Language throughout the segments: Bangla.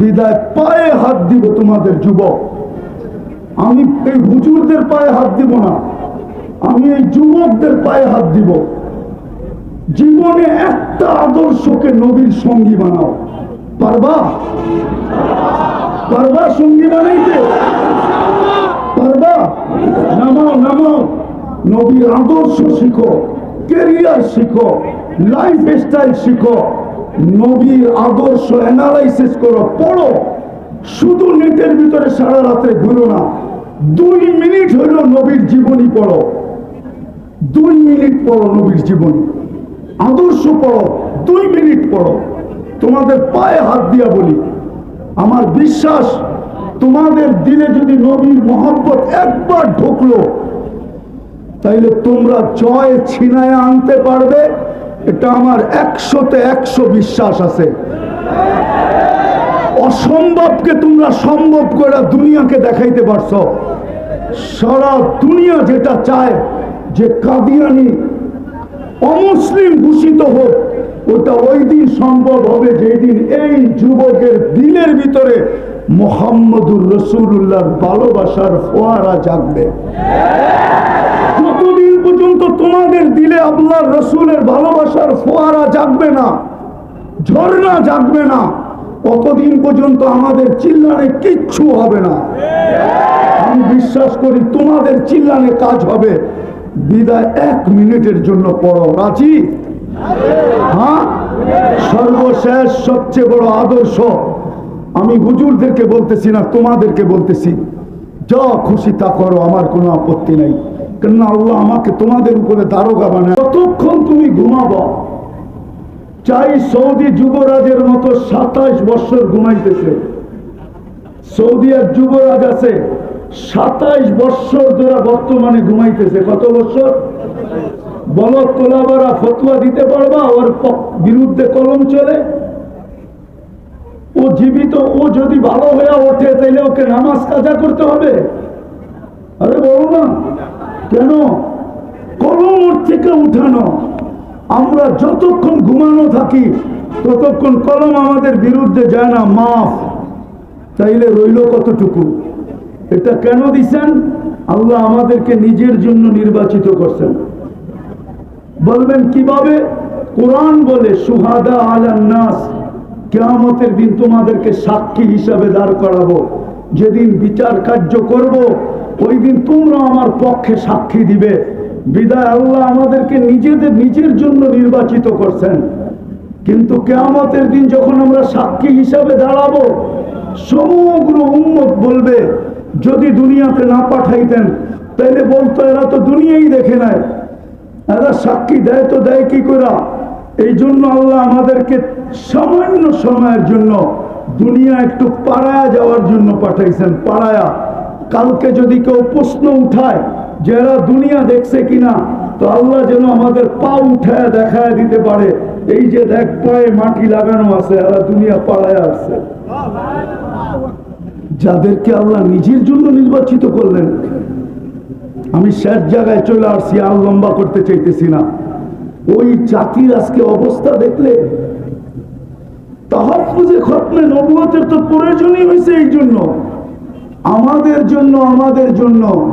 বিদায় পায়ে হাত দিব তোমাদের যুবক। আমি এই হুজুরদের পায়ে হাত দিব না। আমি এই যুবকদের পায়ে হাত দিব। জীবনে একটা আদর্শকে নবীর সঙ্গী বানাও। পারবা? পারবা সঙ্গী বানাইতে? পারবা? নামাও নামাও। নবীর আদর্শ শিখো কেরিয়ার শিখো লাইফ স্টাইল শিখো। নবীর আদর্শ অ্যানালাইসিস করো, পড়ো। শুধু নেটের ভিতরে সারা রাত্রে ঘুরো না, দুই মিনিট হইল নবীর জীবনী পড়ো। দুই মিনিট পড়ো নবীর জীবনী। আদর্শ পড়ো, দুই মিনিট পড়ো। তোমাদের পায়ে হাত দিয়া বলি, আমার বিশ্বাস, তোমাদের দিলে যদি নবীর মোহাম্মত একবার ঢুকলো, তাইলে তোমরা জয় ছিনায় আনতে পারবে। এটা আমার একশোতে একশো বিশ্বাস আছে। অসম্ভবকে তোমরা সম্ভব করে দুনিয়াকে দেখাইতে পারছ। সারা দুনিয়া যেটা চায়, যে কাদিয়ানি অমুসলিম ঘোষিত হোক, ওটা ওই দিন সম্ভব হবে যেদিন এই যুবকের দিলের ভিতরে মোহাম্মদুর রসুল্লাহর ভালোবাসার ফোয়ারা জাগবে। আল্লাহর রসুলের ভালোবাসার ফোয়ারা জাগবে না, ঝর্ণা জাগবে না কতদিন পর্যন্ত আমাদের চিল্লানে কিচ্ছু হবে না। আমি বিশ্বাস করি তোমাদের চিল্লানে কাজ হবে। বিদায় এক মিনিটের জন্য পড়ো, রাজি? হ্যাঁ? সর্বশেষ সবচেয়ে বড় আদর্শ, আমি হুজুরদেরকে বলতেছি না, তোমাদেরকে বলতেছি, যা খুশি তা করো, আমার কোনো আপত্তি নাই। কেননা আল্লাহ আমাকে তোমাদের উপরে দারোগা বানায়। কতক্ষণ তুমি ঘুমাবো, চাই সৌদি যুবরাজের মতো সাতাশ বছর ঘুমাইতেছে। সৌদি এক যুবরাজ আছে সাতাইশ বছর ধরে বর্তমানে ঘুমাইতেছে। কত বছর? বলো, তোলাবারা ফতুয়া দিতে পারবা? ওর বিরুদ্ধে কলম চলে? ও জীবিত, ও যদি ভালো হয়ে ওঠে, তাইলে ওকে নামাজ কাজা করতে হবে? আরে বলো না। কেন? কলম ওর থেকে উঠানো। আমরা যতক্ষণ ঘুমানো থাকি, ততক্ষণ কলম আমাদের বিরুদ্ধে যায় না, মাফ। তাইলে রইল কতটুকু? এটা কেন দিছেন? আল্লাহ আমাদেরকে নিজের জন্য নির্বাচিত করছেন। বলবেন, কীভাবে? কোরআন বলে, সুহাদা আলান নাস, কেয়ামতের দিন তোমাদেরকে সাক্ষী হিসাবে দাঁড় করাবো। যেদিন বিচার কার্য করব ওই দিন তোমরা আমার পক্ষে সাক্ষী দিবে। বিদায় আল্লাহ আমাদেরকে নিজেদের, নিজের জন্য নির্বাচিত করছেন। কিন্তু কেয়ামতের দিন যখন আমরা সাক্ষী হিসাবে দাঁড়াবো, সমগ্র উম্মত বলবে, যদি দুনিয়াতে না পাঠাইতেন তাহলে বলতো এরা তো দুনিয়াই দেখে নেয় এরা সাক্ষী দেয় তো দেয় কি করা? এই জন্য আল্লাহ আমাদেরকে সামান্য সময়ের জন্য দুনিয়া একটু পাড়ায়া যাওয়ার জন্য পাঠাইছেন, পাড়ায়া। কালকে যদি কেউ প্রশ্ন উঠায় যে এরা দুনিয়া দেখছে কিনা, তো আল্লাহ যেন আমাদের পা উঠায় দেখায় দিতে পারে। এই যে দেখ, পায়ে মাটি লাগানো আছে, এরা দুনিয়া পাড়ায় আসছে। যাদেরকে আল্লাহ নিজের জন্য নির্বাচিত করলেন, আমি শেষ জায়গায় চলে আসছি, আর লম্বা করতে চাইতেছি না। ওই জাতির আজকে অবস্থা দেখলে, তাহাফুজে খতমে নবুয়তের তো প্রয়োজনই হয়েছে এই জন্য। আমাদের জন্য আমাদের জন্য।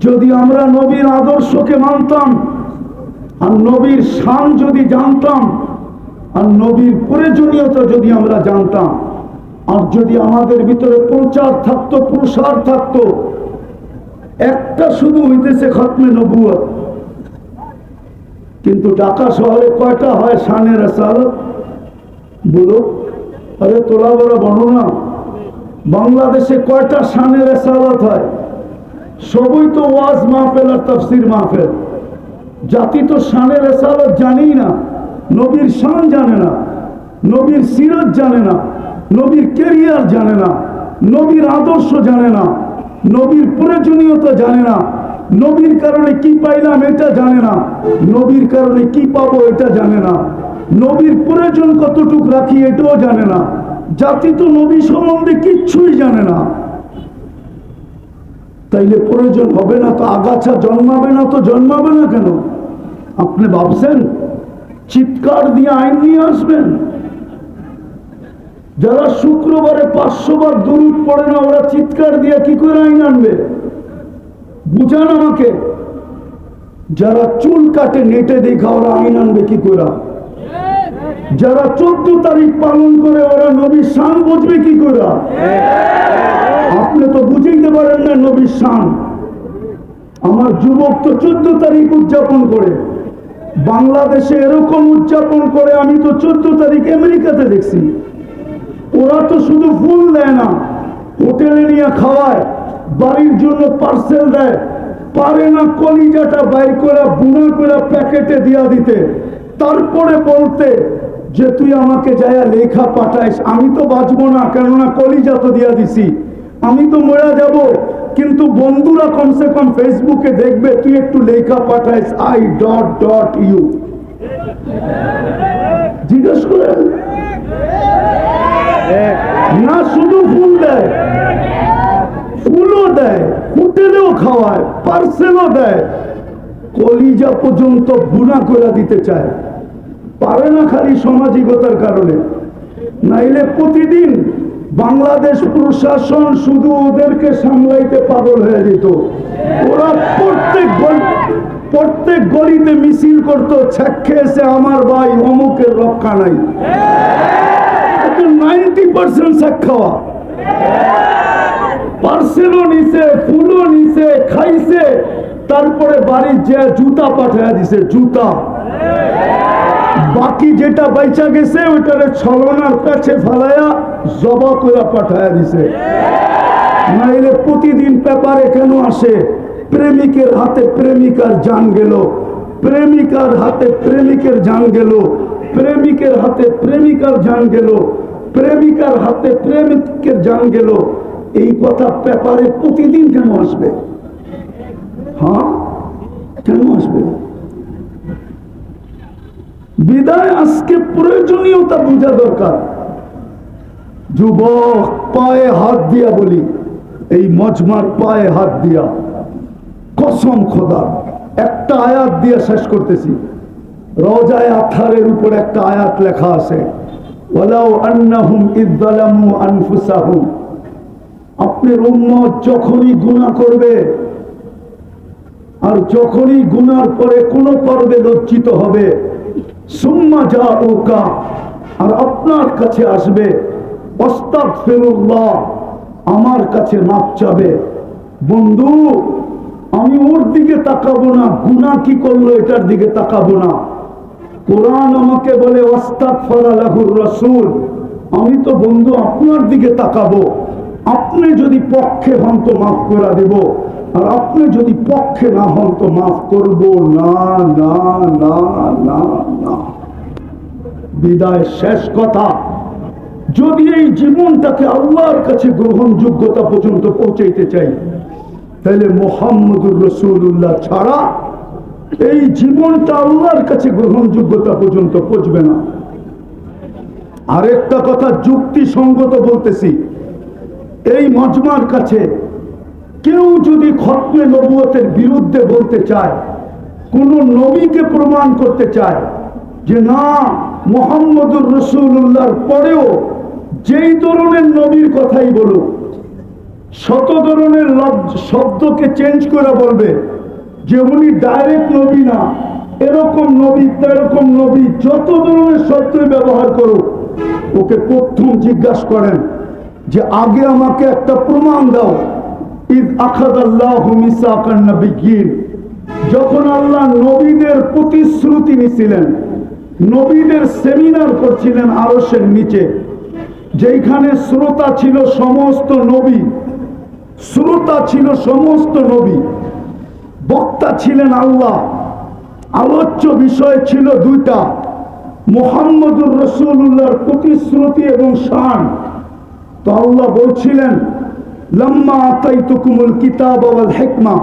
যদি আমরা নবীর আদর্শকে মানতাম, আর নবীর শান যদি জানতাম, আর নবীর প্রয়োজনীয়তা যদি আমরা জানতাম, আর যদি আমাদের ভিতরে প্রচার থাকতো, প্রসার থাকতো, একটা শুধু হইতেছে খতমে নবুয়ত। কিন্তু ঢাকা শহরে কয়টা হয় শানের রেসালত বলো। আরে তোলা বড় বর্ণনা বাংলাদেশে কয়টা শানের রেসালত হয়? সবই তো ওয়াজ মাহফেল আর তফসির মাহফেল। জাতি তো শানের রেসালত জানেই না। নবীর শান জানে না। নবীর সিরত জানে না। নবীর কেরিয়ার জানে না। নবীর আদর্শ জানে না। নবীর প্রয়োজনীয়তা জানে না। নবীর কারণে কি পাইলাম এটা জানে না। নবীর কারণে কি পাবো এটা জানে না। নবীর প্রয়োজন কতটুক রাখি এটাও জানে না। জাতি তো নবী সম্বন্ধে কিচ্ছুই জানে না। তাইলে প্রয়োজন হবে না তো আগাছা জন্মাবে না তো জন্মাবে না কেন? আপনি ভাবছেন, চিৎকার দিয়ে আইন নিয়ে আসবেন? যারা শুক্রবারে পাঁচশো বার দূরত পড়ে না, ওরা চিৎকার দিয়ে কি করে আইন আনবে? বুঝান আমাকে। যারা চুল কাটে, নেটে দেখা ওরা আইন আনবে কি করে? যারা চোদ্দ তারিখ পালন করে, ওরা নবীর শান বুঝবে কি করে? আপনি তো বুঝাইতে পারেন না নবীর শান। আমার যুবক তো চোদ্দ তারিখ উদযাপন করে। বাংলাদেশে এরকম উদযাপন করে, আমি তো চোদ্দ তারিখ আমেরিকাতে দেখছি। ওরা তো শুধু ফুল দেয় না, হোটেলে নিয়ে খাওয়ায়, বাড়ির জন্য পার্সেল দেয়। পারে না কলিজাটা বাইর করে, বুনা করে প্যাকেটে দিয়া দিতে। তারপরে বলতে যে তুই আমাকে যায়া লেখা পাঠাইস, আমি তো বাঁচবো না, কেননা কলিজা তো দিয়া দিছি। আমি তো মরা যাব, কিন্তু বন্ধুরা কমসে কম ফেসবুকে দেখবে, তুই একটু লেখা পাঠাইস আই ডট ডট ইউ জিজ্ঞেস করেন? না, শুধু ফুল দেয়। ফুলও দেয়, হোটেলেও খাওয়ায় পার্সেলও দেয়। কলিজা পর্যন্ত বুনা করে দিতে চায়। পারে না খালি সামাজিকতার কারণে। নাইলে প্রতিদিন বাংলাদেশ প্রশাসন শুধু ওদেরকে সামলাইতে পাগল হয়ে যেত। ওরা প্রত্যেক প্রত্যেক গলিতে মিছিল করতো ছাক্ষে এসে আমার ভাই অমুকের রক্ষা নাই। নাইনটি পার্সেন্ট শাক খাওয়া। পার্সেলও নিছে, ফুলও নিছে, খাইছে, তারপরে বাড়ির যে জুতা পাঠায় দিছে, জুতা। বাকি যেটা বাইচা গেছে, ওইটারে ছলনার কাছে ফালায়া জবা করে পাঠায় দিছে। নাইলে প্রতিদিন পেপারে কেন আসে? প্রেমিকের হাতে প্রেমিকার জান গেল, প্রেমিকার হাতে প্রেমিকের জান গেল, প্রেমিকের হাতে প্রেমিকার জান গেল, প্রেমিকার হাতে প্রেমিকের জান গেল। এই কথা পেপারে প্রতিদিন কেন আসবে? হ্যাঁ? কেন আসবে? বিদায় আজকে প্রয়োজনীয়তা বোঝা দরকার। যুবক, পায়ে হাত দিয়া বলি, এই মজমার পায়ে হাত দিয়া। কসম খোদা, একটা আয়াত দিয়ে শেষ করতেছি। রোজায় আথারের উপর একটা আয়াত লেখা আছে, ওয়ালাউ আন্নাহুম যখনই গুনাহ করবে, আর যখনই গুনার পরে কোন পর্বে লজ্জিত হবে সুম্মা যা ওকা আর আপনার কাছে আসবে ফেরুল্লাহ আমার কাছে মাপ চাবে। বন্ধু, আমি ওর দিকে তাকাবো না গুনা কি করল এটার দিকে তাকাবো না। কোরআন আমাকে বলে ওস্তাক ফরালাহুর রসুল। আমি তো বন্ধু আপনার দিকে তাকাবো। আপনি যদি পক্ষে হন তো মাফ করে দেব। আর আপনি যদি পক্ষে না হন তো মাফ করব। না না না না না। বিদায় শেষ কথা। যদি এই জীবনটাকে আল্লাহর কাছে গ্রহণযোগ্যতা পর্যন্ত পৌঁছাইতে চাই, তাহলে মোহাম্মদুর রসুল্লাহ ছাড়া এই জীবনটা আল্লাহর কাছে গ্রহণযোগ্যতা পর্যন্ত পৌঁছবে না। আরেকটা কথা যুক্তিসঙ্গত বলতেছি। এই মজমার কাছে কেউ যদি খতমে নবুয়তের বিরুদ্ধে বলতে চায়, কোন নবীকে প্রমাণ করতে চায় যে না, মোহাম্মদুর রসুল্লাহর পরেও যেই ধরনের নবীর কথাই বলুক, শত ধরনের শব্দকে চেঞ্জ করে বলবে যে উনি ডাইরেক্ট নবী না। এরকম নবী এরকম নবী, যত ধরনের শব্দই ব্যবহার করুক, ওকে প্রথম জিজ্ঞাসা করেন যে, আগে আমাকে একটা প্রমাণ দাও। যখন আল্লাহ নবীদের প্রতিশ্রুতি নিছিলেন, নবীদের সেমিনার করছিলেন আরসের নিচে যেখানে শ্রোতা ছিল সমস্ত নবী, শ্রোতা ছিল সমস্ত নবী, বক্তা ছিলেন আল্লাহ, আলোচ্য বিষয় ছিল দুইটা, মোহাম্মদুর রসুল্লাহর প্রতিশ্রুতি এবং শান। তো আল্লাহ বলছিলেন লম্মা আতাই তুকুমুল কিতাব ওয়াল হেকমা।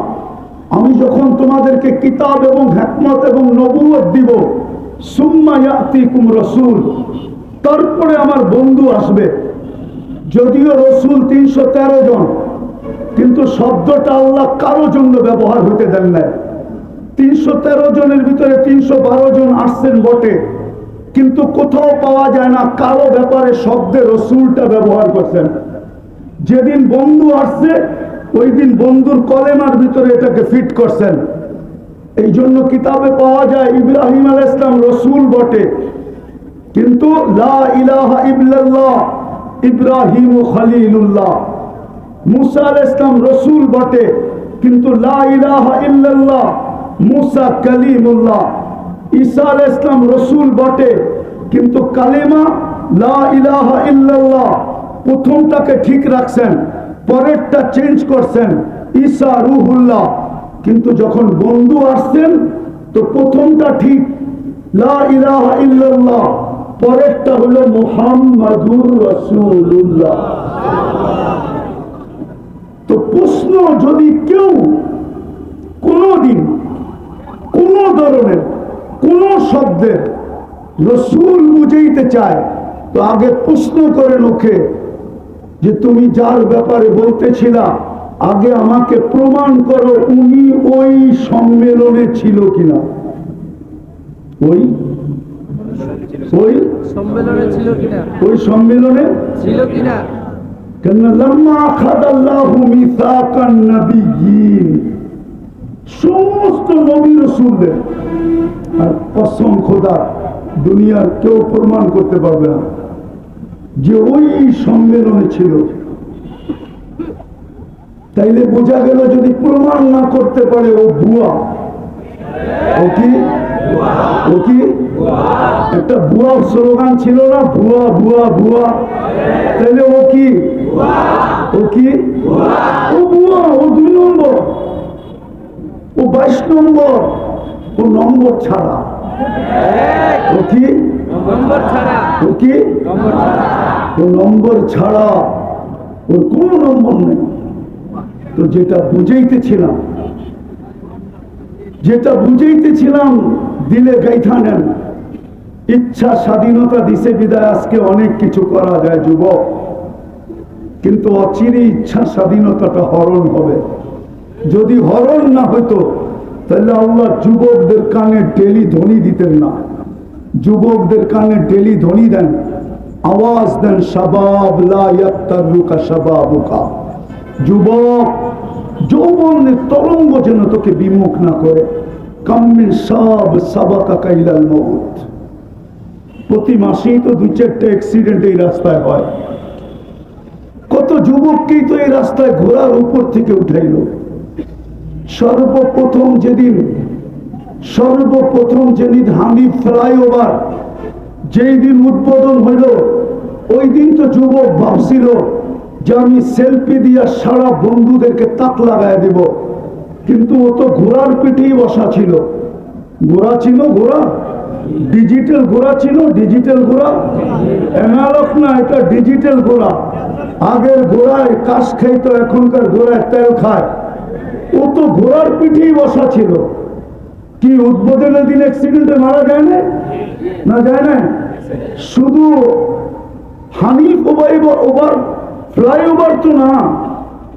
আমি যখন তোমাদেরকে কিতাব এবং হেকমত এবং নবুয়ত দিব, সুম্মা ইয়াতিকুম রসুল, তারপরে আমার বন্ধু আসবে। যদিও রসুল তিনশো তেরো জন, কিন্তু শব্দটা আল্লাহ কারও জন্য ব্যবহার হতে দেন নাই। তিনশো তেরো জনের ভিতরে তিনশো বারো জন আসছেন বটে, কিন্তু কোথাও পাওয়া যায় না কারও ব্যাপারে শব্দে রসুলটা ব্যবহার করছেন। যেদিন বন্ধু আসছে ওই দিন বন্ধুর কলেমার ভিতরে এটাকে ফিট করছেন। এই জন্য কিতাবে পাওয়া যায় ইব্রাহিম আল ইসলাম রসুল বটে। কিন্তু লা ইলাহা ইল্লাল্লাহ, ইব্রাহিম ও খলিলুল্লাহ। মুসা আল ইসলাম রসুল বটে, কিন্তু লা ইলাহা ইল্লাল্লাহ, মুসা কালিমুল্লাহ। ঈসা আল ইসলাম রসুল বটে, কিন্তু কালেমা লা ইলাহা ইল্লাল্লাহ প্রথমটাকে ঠিক রাখছেন, পরেরটা চেঞ্জ করছেন, ঈসা রুহুল্লাহ। কিন্তু যখন বন্ধু আসছেন, তো প্রথমটা ঠিক, লা পরেরটা হলো তো প্রশ্ন যদি কেউ কোনোদিন, কোন ধরনের, কোন শব্দের রসুল বুঝাইতে চায়, তো আগে প্রশ্ন করে লোকে যে তুমি যার ব্যাপারে বলতেছিলা আগে আমাকে প্রমাণ করো উনি ওই সম্মেলনে ছিল কিনা। ওই? ওই? সম্মেলনে ছিল কিনা? ওই সম্মেলনে? ছিল কিনা? কেন লম্মা আখাদাল্লাহু মিসাকান নবিয়্যিন। সমস্ত নবী রসুলদের। আর কসম খোদা দুনিয়ার কেউ প্রমাণ করতে পারবে না। যে ওই সম্মেলনে ছিল। তাইলে বোঝা গেল যদি প্রমাণ না করতে পারে ও ভুয়া ও কি? একটা ভুয়া স্লোগান ছিল না ভুয়া ভুয়া ভুয়া তাইলে ও কি? ও কি? ও ভুয়া ও দুই নম্বর। ও বাইশ নম্বর, ও নম্বর ছাড়া। ও কি? নম্বর ছাড়া। ও কি? নম্বর ছাড়া। ও নম্বর ছাড়া। ওর কোনো নম্বর নেই। তো যেটা বুঝাইতেছিলাম যেটা বুঝাইতেছিলাম দিলে গাইথা নেন। ইচ্ছা স্বাধীনতা দিছে বিদায় আজকে অনেক কিছু করা যায় যুবক। কিন্তু অচিরে ইচ্ছা স্বাধীনতাটা হরণ হবে। যদি হরণ না হইতো তাহলে আল্লাহ যুবকদের কানে ডেলি ধ্বনি দিতেন না। যুবকদের কানে ডেলি ধ্বনি দেন, আওয়াজ দেন, শাবাব লা ইয়াত্তারুকা যুবক যৌবনের তরঙ্গ যেন তোকে বিমুখ না করে। কাম্মিন সব সাবাকা কাইলাল মৌত প্রতি মাসেই তো দুই চারটে অ্যাক্সিডেন্ট এই রাস্তায় হয়। কত যুবককেই তো এই রাস্তায় ঘোড়ার উপর থেকে উঠাইল। সর্বপ্রথম যেদিন সর্বপ্রথম যেদিন হানি ফ্লাইওভার যেই দিন উদ্বোধন হইল, ওই দিন তো যুবক ভাবছিল যে আমি সেলফি দিয়া সারা বন্ধুদেরকে তাক লাগায় দেব। কিন্তু ও তো ঘোড়ার পিঠেই বসা ছিল। ঘোড়া ছিল ঘোড়া? ডিজিটাল ঘোড়া ছিল ডিজিটাল ঘোড়া? অ্যানালগ না, এটা ডিজিটাল ঘোড়া। আগের ঘোড়ায় কাশ খাইত, এখনকার ঘোড়ায় তেল খায়। ও তো ঘোড়ার পিঠেই বসা ছিল। কি উদ্বোধনের দিন অ্যাক্সিডেন্টে মারা যায় না? না যায় না? শুধু হানিফ ওভার ওভার ফ্লাইওভার তো না।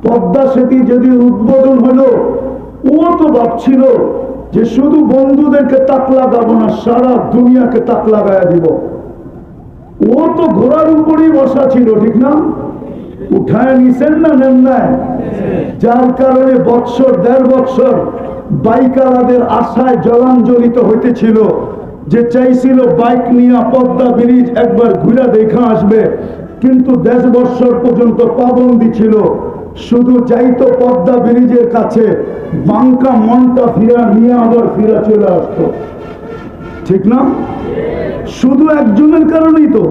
পদ্মা সেতু যদি উদ্বোধন হলো, ও তো ভাবছিল যে শুধু বন্ধুদেরকে তাক লাগাবো না, সারা দুনিয়াকে তাক লাগাইয়া দিব। ও তো ঘোড়ার উপরেই বসা ছিল, ঠিক না? উঠায় নিছেন না নেন নাই? যার কারণে বৎসর, দেড় বৎসর বাইকারাদের আশায় জলাঞ্জলিত হইতেছিল, যে চাইছিল বাইক নিয়ে পদ্মা ব্রিজ একবার ঘুরে দেখা আসবে। কিন্তু দেড় বৎসর পর্যন্ত পাবন্দি ছিল। শুধু যাইতো পদ্মা ব্রিজের কাছে বাঙ্কা মনটা ফিরা নিয়ে আবার ফিরা চলে আসতো। ঠিক না? শুধু একজনের কারণেই তো।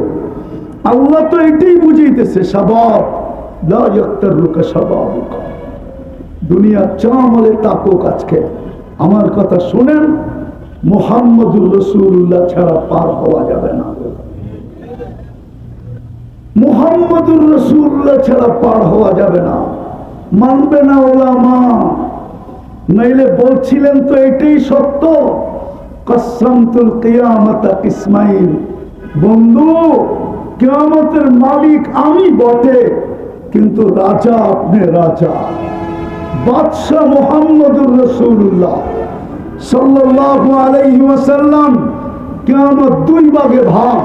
আল্লাহ তো এটাই বুঝাইতেছে স্বভাব লা ইয়াক্তারুকা স্বভাবুকা দুনিয়া চামলে তাকুক আজকে। আমার কথা শোনেন, মোহাম্মদুর রসুল্লাহ ছাড়া পার হওয়া যাবে না। মোহাম্মদুর রসুল্লাহ ছাড়া পার হওয়া যাবে না। মানবে না ওলামা। নইলে বলছিলেন তো এটাই সত্য। কসমতুল কিয়ামতা ইসমাইল। বন্ধু, কেয়ামতের মালিক আমি বটে, কিন্তু রাজা আপনি রাজা। বাদশাহ মোহাম্মদুর রসুল্লাহ সাল্লাল্লাহু আলাইহি ওয়াসাল্লাম কেয়ামত দুই ভাগে ভাগ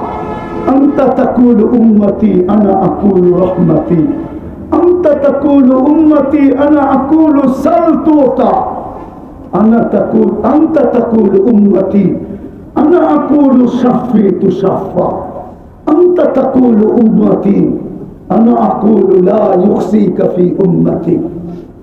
أنت تقول أمتي أنا أقول رحمتي أنت تقول أمتي أنا أقول سلطوطا أنا تقول أنت تقول أمتي أنا أقول شفي تشفى أنت تقول أمتي أنا أقول لا يخزيك في أمتي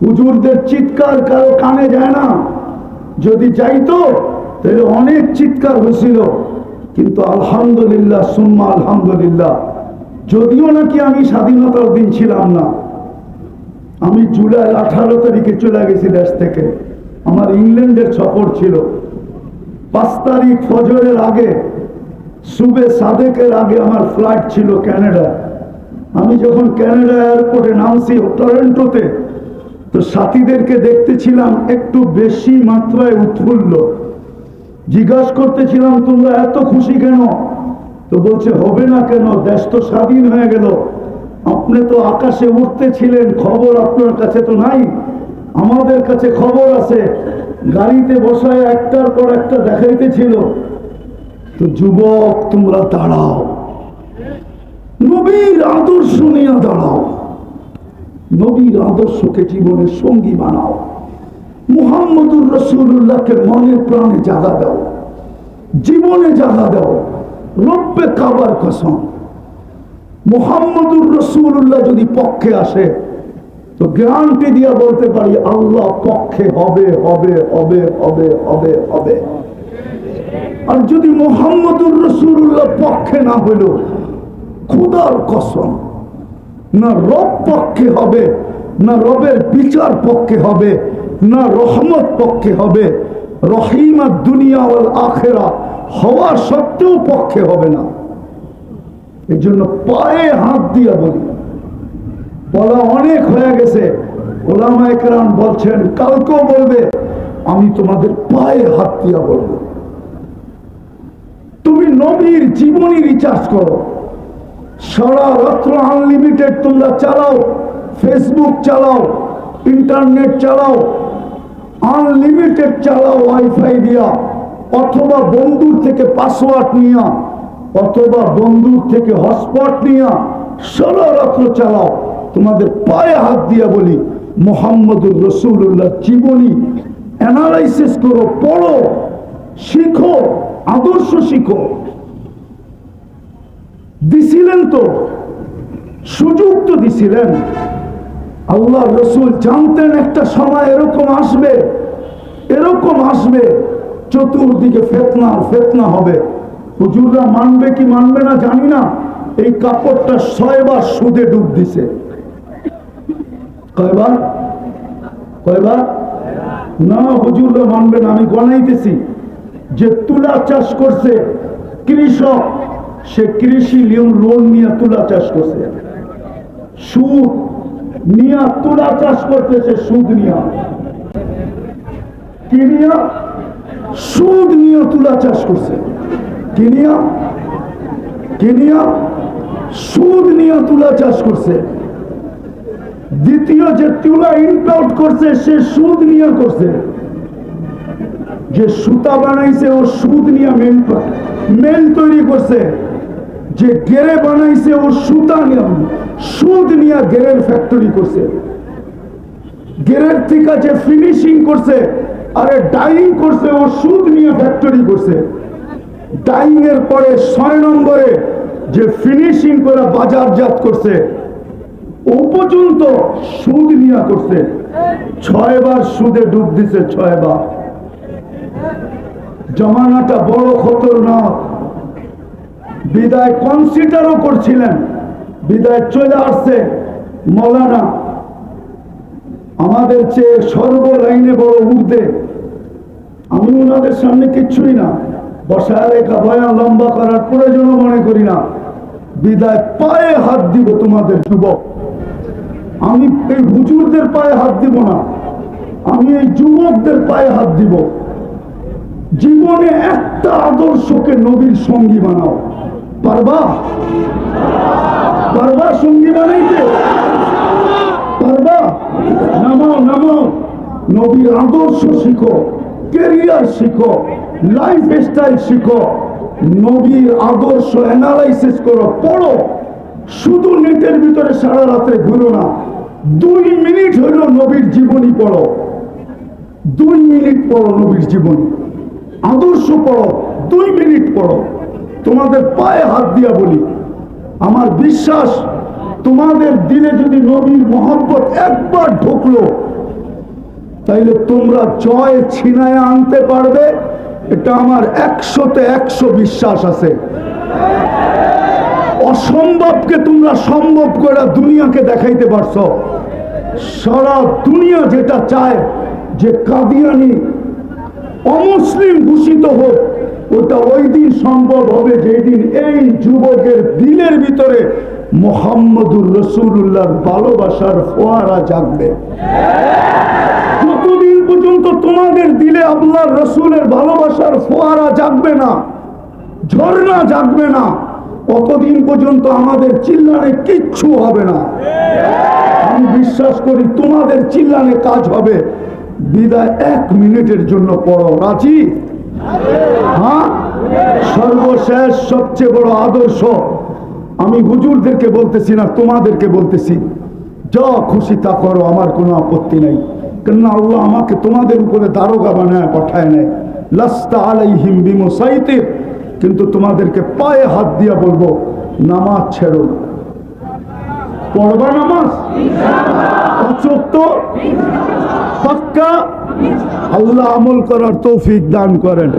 হুজুরদের চিৎকার কারও কানে যায় না। যদি যাইতো, তাহলে অনেক চিৎকার হয়েছিল। কিন্তু আলহামদুলিল্লাহ, সুম্মা আলহামদুলিল্লাহ, যদিও নাকি আমি স্বাধীনতার দিন ছিলাম না। আমি জুলাই আঠারো তারিখে চলে গেছি দেশ থেকে। আমার ইংল্যান্ডের সফর ছিল। পাঁচ তারিখ ফজরের আগে, সুবে সাদেকের আগে আমার ফ্লাইট ছিল ক্যানাডা আমি যখন ক্যানাডা এয়ারপোর্টে নামছি, টরেন্টোতে তো সাথীদেরকে দেখতেছিলাম একটু বেশি মাত্রায় উৎফুল্ল। জিজ্ঞাসা করতেছিলাম, তোমরা এত খুশি কেন? তো বলছে, হবে না কেন, দেশ তো স্বাধীন হয়ে গেল। আপনি তো আকাশে উঠতেছিলেন, খবর আপনার কাছে তো নাই। আমাদের কাছে খবর আছে। গাড়িতে বসায় একটার পর একটা দেখাইতেছিল। তো যুবক, তোমরা দাঁড়াও। নবীর আদর্শ নিয়ে দাঁড়াও। নবীর আদর্শকে জীবনের সঙ্গী বানাও। মুহাম্মদুর রসুল্লাহকে মনে প্রাণে জাগা দাও। জীবনে জাগা দাও। রব্বে কাবার কসম। মুহাম্মদুর রসুল্লাহ যদি পক্ষে আসে, তো গ্যারান্টি দিয়ে বলতে পারি, আল্লাহ পক্ষে হবে হবে হবে হবে হবে হবে। আর যদি মোহাম্মদুর রসুল্লাহ পক্ষে না হইল, খুদার কসম। না রব পক্ষে হবে, না রবের বিচার পক্ষে হবে, না রহমত পক্ষে হবে, রহিমা দুনিয়া ওয়াল আখেরা হওয়া সত্ত্বেও পক্ষে হবে না। এই জন্য পায়ে হাত দিয়া বলি। বলা অনেক হয়ে গেছে। ওলামা একরাম বলছেন, কালকেও বলবে, আমি তোমাদের পায়ে হাত দিয়া বলব। তুমি নবীর জীবনী রিচার্জ করো। সারা রাত্র আনলিমিটেড তোমরা চালাও ফেসবুক চালাও ইন্টারনেট চালাও আনলিমিটেড চালাও ওয়াইফাই দিয়া, অথবা বন্ধুর থেকে পাসওয়ার্ড নিয়া, অথবা বন্ধুর থেকে হটস্পট নিয়া সারা রাত্র চালাও। তোমাদের পায়ে হাত দিয়া বলি, মোহাম্মদুর রসুল্লাহ জীবনী অ্যানালাইসিস করো, পড়ো, শিখো, আদর্শ শিখো। দিছিলেন তো। সুযোগ তো দিছিলেন। আল্লাহ রসুল জানতেন একটা সময় এরকম আসবে এরকম আসবে, চতুর্দিকে ফেতনা ফেতনা হবে। হুজুররা মানবে কি মানবে না জানি না। এই কাপড়টা ছয়বার সুদে ডুব দিছে। কয়বার? কয়বার? না, হুজুররা মানবে না, আমি গণাইতেছি যে তুলা চাষ করছে, কৃষক সে কৃষি লোন লোন নিয়ে তুলা চাষ করছে। সুদ নিয়া তুলা চাষ করতেছে, সুদ নিয়া। কি নিয়া? সুদ নিয়ে তুলা চাষ করছে। কি নিয়া? কি নিয়া? সুদ নিয়ে তুলা চাষ করছে। দ্বিতীয় যে তুলা ইম্পোর্ট করছে, সে সুদ নিয়ে করছে। যে সুতা বানাইছে, ও সুদ নিয়ে মেল মেল তৈরি করছে। যে গেরে বানাইছে, ও সুতা নিয়ে সুদ নিয়ে গেরের ফ্যাক্টরি করছে। গেরের থেকে যে ফিনিশিং করছে, আরে ডাইং করছে, ও সুদ নিয়ে ফ্যাক্টরি করছে। ডাইং এর পরে ছয় নম্বরে যে ফিনিশিং করে বাজারজাত করছে, ও পর্যন্ত সুদ নিয়ে করছে। ছয়বার সুদে ডুব দিছে, ছয়বার। জমানাটা বড় খতরনাক। বিদায় কনসিডারও করছিলেন। বিদায় চলে আসছে মৌলানা। আমাদের চেয়ে সর্ব লাইনে বড় ঊর্ধ্বে। আমি ওনাদের সামনে কিচ্ছুই না। বসায় রেখা ভয়া লম্বা করার প্রয়োজনও মনে করি না। বিদায় পায়ে হাত দিব তোমাদের যুবক। আমি এই হুজুরদের পায়ে হাত দিব না। আমি এই যুবকদের পায়ে হাত দিব। জীবনে একটা আদর্শকে নবীর সঙ্গী বানাও। পারবা পারবা সঙ্গী বানাইতে। পারবা নামাও নামাও নবীর আদর্শ শিখো কেরিয়ার শিখো লাইফ স্টাইল শিখো, নবীর আদর্শ অ্যানালাইসিস করো, পড়ো। শুধু নেটের ভিতরে সারা রাত্রে ঘুরো না, দুই মিনিট হইল নবীর জীবনী পড়ো। দুই মিনিট পড়ো নবীর জীবনী। আদর্শ পড়ো, দুই মিনিট পড়ো। তোমাদের পায়ে হাত দিয়া বলি, আমার বিশ্বাস তোমাদের দিলে যদি নবীর মোহাম্মত একবার ঢুকলো, তাইলে তোমরা জয় ছিনায় আনতে পারবে, এটা আমার একশোতে একশো বিশ্বাস আছে। অসম্ভবকে তোমরা সম্ভব করে দুনিয়াকে দেখাইতে পারছ। সারা দুনিয়া যেটা চায়, যে কাদিয়ানি অমুসলিম ঘোষিত হোক ওটা ওই দিন সম্ভব হবে যেদিন এই যুবকের দিলের ভিতরে মোহাম্মদুর রসুল্লাহর ভালোবাসার ফোয়ারা জাগবে। যতদিন পর্যন্ত তোমাদের দিলে আল্লাহর রসুলের ভালোবাসার ফোয়ারা জাগবে না, ঝর্ণা জাগবে না, কতদিন পর্যন্ত আমাদের চিল্লানে কিচ্ছু হবে না। আমি বিশ্বাস করি তোমাদের চিল্লানে কাজ হবে। বিদায় এক মিনিটের জন্য পড়ো রাজি? হ্যাঁ? সর্বশেষ সবচেয়ে বড় আদর্শ আমি হুজুরদেরকে বলতেছি না, তোমাদেরকে বলতেছি। যা খুশি তা করো, আমার কোনো আপত্তি নেই। কেননা আল্লাহ আমাকে তোমাদের উপরে দারোগা বানায়, পাঠায় নেয়। লাস্তা আলাই আলাইহিম বিমুসাইতির, কিন্তু তোমাদেরকে পায়ে হাত দিয়া বলব, নামাজ ছেড়ো। পড়বা নামাজ? পাক্কা? আল্লাহ আমল করার তৌফিক দান করেন।